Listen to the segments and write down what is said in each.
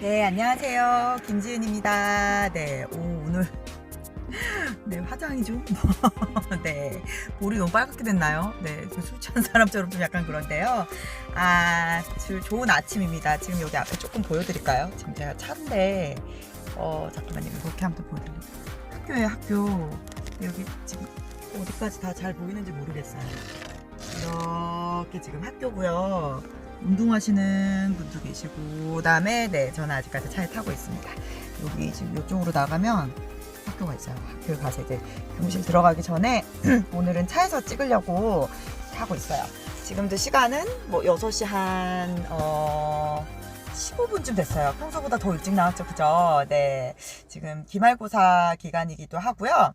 네, 안녕하세요. 김지은입니다. 네, 오, 오늘. 네, 화장이 좀. 네, 볼이 너무 빨갛게 됐나요? 네, 좀술 취한 사람처럼 좀 약간 그런데요. 아, 주- 좋은 아침입니다. 지금 여기 앞에 조금 보여드릴까요? 지금 제가 차인데, 어, 잠깐만요. 이렇게 한번 보여드릴게요. 학교에 학교. 네, 여기 지금 어디까지 다 잘 보이는지 모르겠어요. 이렇게 지금 학교고요. 운동하시는 분도 계시고 그다음에 네 저는 아직까지 차에 타고 있습니다. 여기 지금 이쪽으로 나가면 학교가 있어요. 학교에 가서 이제 교무실 들어가기 전에 오늘은 차에서 찍으려고 타고 있어요. 지금도 시간은 뭐 6시 한 어. 15분쯤 됐어요. 평소보다 더 일찍 나왔죠, 그죠? 네. 지금 기말고사 기간이기도 하고요.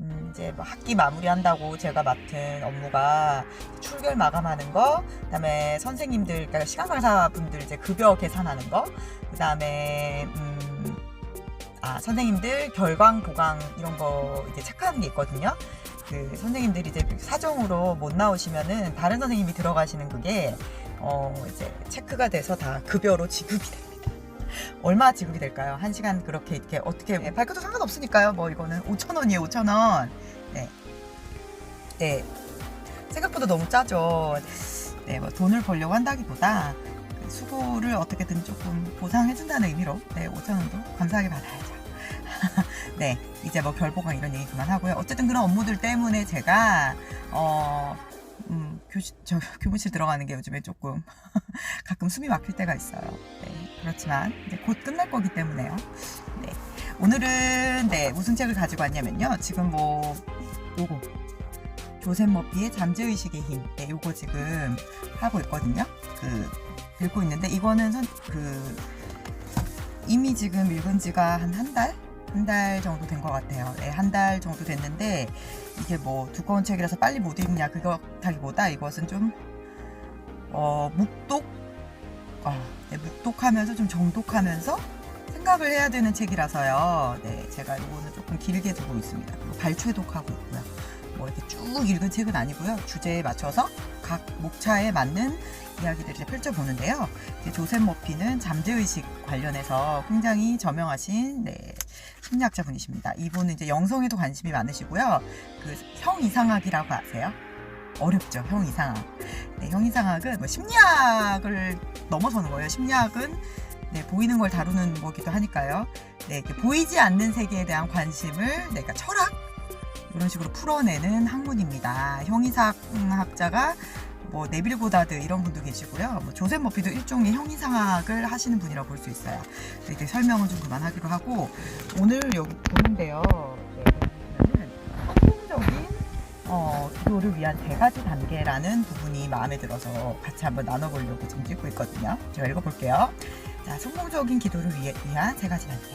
음, 이제 뭐 학기 마무리한다고 제가 맡은 업무가 출결 마감하는 거, 그다음에 선생님들, 그러니까 시간 강사 분들 이제 급여 계산하는 거, 그다음에 음, 아 선생님들 결강 보강 이런 거 이제 체크하는 게 있거든요. 그 선생님들이 이제 사정으로 못 나오시면은 다른 선생님이 들어가시는 그게 어 이제 체크가 돼서 다 급여로 지급이 됩니다. 얼마 지급이 될까요? 한 시간 그렇게 이렇게 어떻게 네, 밝혀도 상관없으니까요. 뭐 이거는 5천 원이에요, 5천 원. 네, 네. 생각보다 너무 짜죠. 네, 뭐 돈을 벌려고 한다기보다 그 수고를 어떻게든 조금 보상해준다는 의미로 네, 5천 원도 감사하게 받아야죠. 네, 이제 뭐 결보강 이런 얘기 그만하고요. 어쨌든 그런 업무들 때문에 제가 어, 음, 교시, 저, 교무실 들어가는 게 요즘에 조금 가끔 숨이 막힐 때가 있어요. 네, 그렇지만 이제 곧 끝날 거기 때문에요. 네, 오늘은 네 무슨 책을 가지고 왔냐면요. 지금 뭐 요거 조셉 머피의 잠재의식의 힘. 네, 요거 지금 하고 있거든요. 그 읽고 있는데 이거는 선, 그 이미 지금 읽은 지가 한 한 달? 한 달 정도 된 것 같아요. 네, 한 달 정도 됐는데 이게 뭐 두꺼운 책이라서 빨리 못 읽냐 그거다기보다 이것은 좀 어, 묵독 어, 네, 묵독하면서 좀 정독하면서 생각을 해야 되는 책이라서요. 네, 제가 이거는 조금 길게 두고 있습니다. 발췌독하고 있고요. 뭐 이렇게 쭉 읽은 책은 아니고요. 주제에 맞춰서 각 목차에 맞는 이야기들을 펼쳐보는데요. 조셉 머피는 잠재의식 관련해서 굉장히 저명하신 네, 심리학자 분이십니다. 이분은 이제 영성에도 관심이 많으시고요. 그 형 이상학이라고 아세요? 어렵죠, 형 이상학. 네, 형 이상학은 뭐 심리학을 넘어서는 거예요. 심리학은 네, 보이는 걸 다루는 거기도 하니까요. 네, 이렇게 보이지 않는 세계에 대한 관심을 네, 그러니까 철학 이런 식으로 풀어내는 학문입니다. 형이상학자가 뭐 네빌 고다드 이런 분도 계시고요. 뭐 조셉 머피도 일종의 형이상학을 하시는 분이라고 볼 수 있어요. 이렇게 설명은 좀 그만하기로 하고 오늘 여기 보는데요. 네, 성공적인 어, 기도를 위한 세 가지 단계라는 부분이 마음에 들어서 같이 한번 나눠보려고 지금 찍고 있거든요. 제가 읽어볼게요. 자, 성공적인 기도를 위해, 위한 세 가지 단계.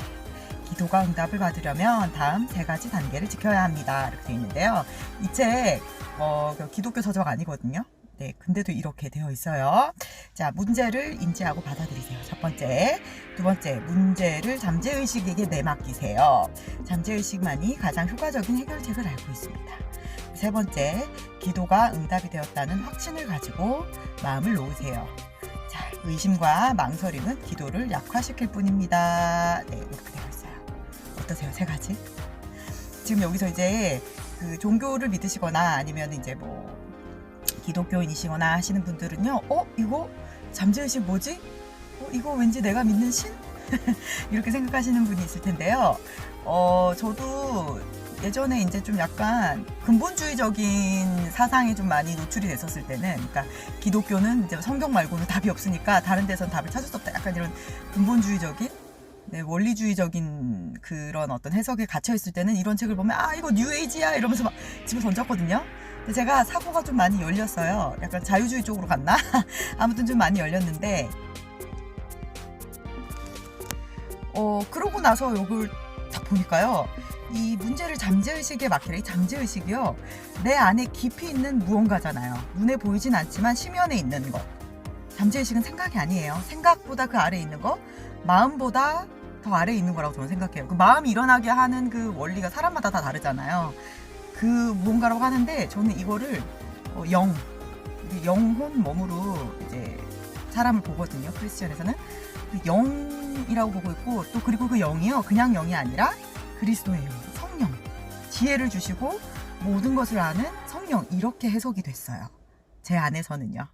기도가 응답을 받으려면 다음 세 가지 단계를 지켜야 합니다. 이렇게 되어 있는데요. 이 책, 어, 그 기독교 서적 아니거든요. 네, 근데도 이렇게 되어 있어요. 자, 문제를 인지하고 받아들이세요. 첫 번째. 두 번째, 문제를 잠재의식에게 내맡기세요. 잠재의식만이 가장 효과적인 해결책을 알고 있습니다. 세 번째, 기도가 응답이 되었다는 확신을 가지고 마음을 놓으세요. 자, 의심과 망설임은 기도를 약화시킬 뿐입니다. 네, 이렇게 되어 있어요. 어떠세요? 세 가지? 지금 여기서 이제 그 종교를 믿으시거나 아니면 이제 뭐 기독교인이시거나 하시는 분들은요, 어? 이거 잠재의식 뭐지? 어, 이거 왠지 내가 믿는 신? 이렇게 생각하시는 분이 있을 텐데요. 어, 저도 예전에 이제 좀 약간 근본주의적인 사상에 좀 많이 노출이 됐었을 때는, 그러니까 기독교는 이제 성경 말고는 답이 없으니까 다른 데선 답을 찾을 수 없다. 약간 이런 근본주의적인, 네, 원리주의적인 그런 어떤 해석에 갇혀 있을 때는 이런 책을 보면 아 이거 뉴에이지야 이러면서 막 집어 던졌거든요. 제가 사고가 좀 많이 열렸어요. 약간 자유주의 쪽으로 갔나? 아무튼 좀 많이 열렸는데, 어 그러고 나서 이걸 딱 보니까요. 이 문제를 잠재의식에 맡기라. 이 잠재의식이요. 내 안에 깊이 있는 무언가잖아요. 눈에 보이진 않지만 심연에 있는 것. 잠재의식은 생각이 아니에요. 생각보다 그 아래에 있는 거, 마음보다 더 아래에 있는 거라고 저는 생각해요. 그 마음이 일어나게 하는 그 원리가 사람마다 다 다르잖아요. 그 무언가라고 하는데 저는 이거를 어, 영, 영혼 몸으로 이제 사람을 보거든요. 크리스천에서는 그 영이라고 보고 있고 또 그리고 그 영이요 그냥 영이 아니라 그리스도의 영, 성령, 지혜를 주시고 모든 것을 아는 성령 이렇게 해석이 됐어요. 제 안에서는요.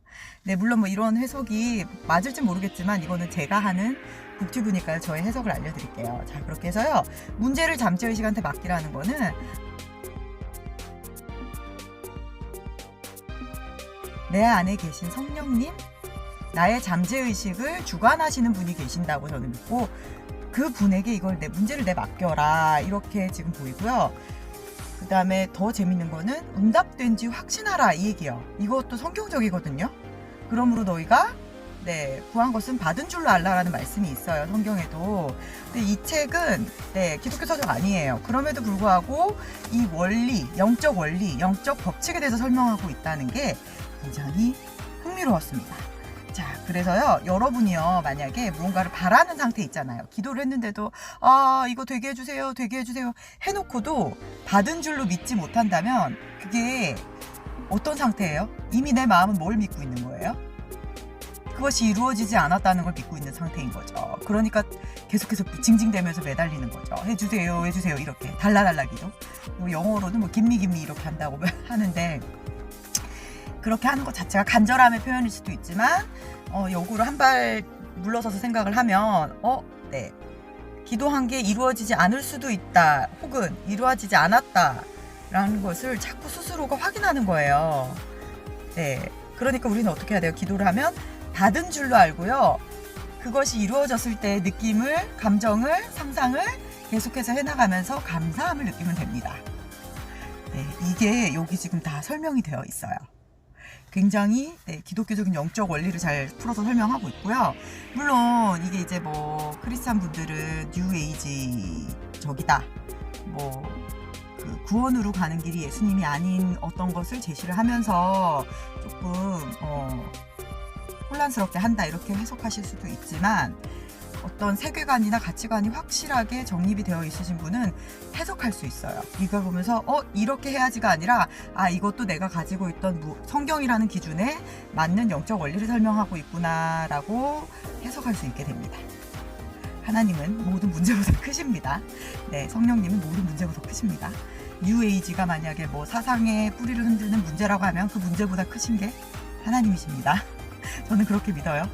네, 물론 뭐 이런 해석이 맞을지 모르겠지만 이거는 제가 하는 북튜브니까요. 저의 해석을 알려드릴게요. 자, 그렇게 해서요. 문제를 잠재의식한테 맡기라는 거는 내 안에 계신 성령님, 나의 잠재의식을 주관하시는 분이 계신다고 저는 믿고 그 분에게 이걸 내 문제를 내 맡겨라 이렇게 지금 보이고요. 그 다음에 더 재밌는 거는 응답된지 확신하라 이 얘기요. 이것도 성경적이거든요. 그러므로 너희가 네 구한 것은 받은 줄로 알라라는 말씀이 있어요 성경에도. 근데 이 책은 네 기독교 서적 아니에요. 그럼에도 불구하고 이 원리, 영적 원리, 영적 법칙에 대해서 설명하고 있다는 게 굉장히 흥미로웠습니다. 자, 그래서요, 여러분이요, 만약에 무언가를 바라는 상태 있잖아요. 기도를 했는데도, 아, 이거 되게 해주세요, 되게 해주세요. 해놓고도 받은 줄로 믿지 못한다면, 그게 어떤 상태예요? 이미 내 마음은 뭘 믿고 있는 거예요? 그것이 이루어지지 않았다는 걸 믿고 있는 상태인 거죠. 그러니까 계속해서 징징대면서 매달리는 거죠. 해주세요, 해주세요, 이렇게. 달라달라기도. 뭐 영어로는 뭐 김미 김미 이렇게 한다고 하는데, 그렇게 하는 것 자체가 간절함의 표현일 수도 있지만 어, 역으로 한 발 물러서서 생각을 하면 어, 네. 기도한 게 이루어지지 않을 수도 있다. 혹은 이루어지지 않았다 라는 것을 자꾸 스스로가 확인하는 거예요. 네. 그러니까 우리는 어떻게 해야 돼요? 기도를 하면 받은 줄로 알고요. 그것이 이루어졌을 때의 느낌을, 감정을, 상상을 계속해서 해나가면서 감사함을 느끼면 됩니다. 네, 이게 여기 지금 다 설명이 되어 있어요. 굉장히 네, 기독교적인 영적 원리를 잘 풀어서 설명하고 있고요. 물론 이게 이제 뭐 크리스찬 분들은 뉴에이지 적이다. 뭐 그 구원으로 가는 길이 예수님이 아닌 어떤 것을 제시를 하면서 조금 어, 혼란스럽게 한다 이렇게 해석하실 수도 있지만 어떤 세계관이나 가치관이 확실하게 정립이 되어 있으신 분은 해석할 수 있어요. 이걸 보면서 어 이렇게 해야지가 아니라 아 이것도 내가 가지고 있던 무- 성경이라는 기준에 맞는 영적 원리를 설명하고 있구나라고 해석할 수 있게 됩니다. 하나님은 모든 문제보다 크십니다. 네, 성령님은 모든 문제보다 크십니다. 뉴에이지가 만약에 뭐 사상의 뿌리를 흔드는 문제라고 하면 그 문제보다 크신 게 하나님이십니다. 저는 그렇게 믿어요.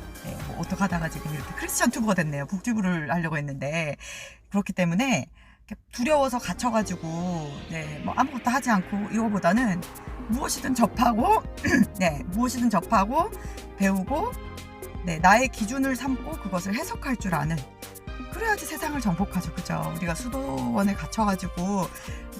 어떡하다가 지금 이렇게 크리스천 투브가 됐네요. 북튜브를 하려고 했는데 그렇기 때문에 두려워서 갇혀가지고 네, 뭐 아무것도 하지 않고 이거보다는 무엇이든 접하고 네, 무엇이든 접하고 배우고 네, 나의 기준을 삼고 그것을 해석할 줄 아는 그래야지 세상을 정복하죠. 그죠? 우리가 수도원에 갇혀가지고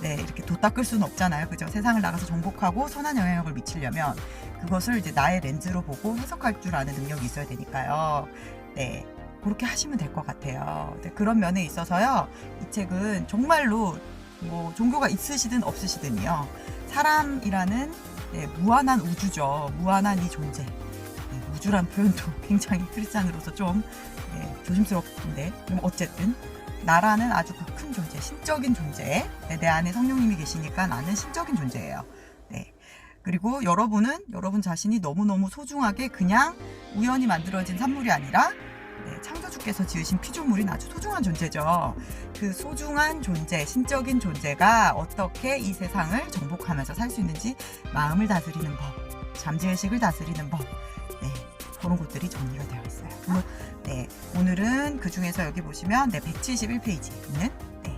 네, 이렇게 도 닦을 수는 없잖아요. 그죠? 세상을 나가서 정복하고 선한 영향력을 미치려면 그것을 이제 나의 렌즈로 보고 해석할 줄 아는 능력이 있어야 되니까요. 네. 그렇게 하시면 될 것 같아요. 네, 그런 면에 있어서요. 이 책은 정말로 뭐 종교가 있으시든 없으시든요. 사람이라는 네, 무한한 우주죠. 무한한 이 존재. 네, 우주란 표현도 굉장히 크리스찬으로서 좀 네, 조심스럽던데. 어쨌든 나라는 아주 그 큰 존재, 신적인 존재. 네, 내 안에 성령님이 계시니까 나는 신적인 존재예요. 네. 그리고 여러분은 여러분 자신이 너무너무 소중하게 그냥 우연히 만들어진 산물이 아니라 네, 창조주께서 지으신 피조물인 아주 소중한 존재죠. 그 소중한 존재, 신적인 존재가 어떻게 이 세상을 정복하면서 살 수 있는지 마음을 다스리는 법, 잠재의식을 다스리는 법, 네, 그런 것들이 정리가 되어 있어요. 물론, 네, 오늘은 그 중에서 여기 보시면 네, 171페이지 있는 네,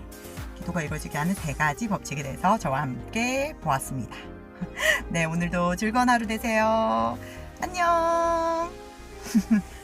기도가 이루어지게 하는 세 가지 법칙에 대해서 저와 함께 보았습니다. 네, 오늘도 즐거운 하루 되세요. 안녕!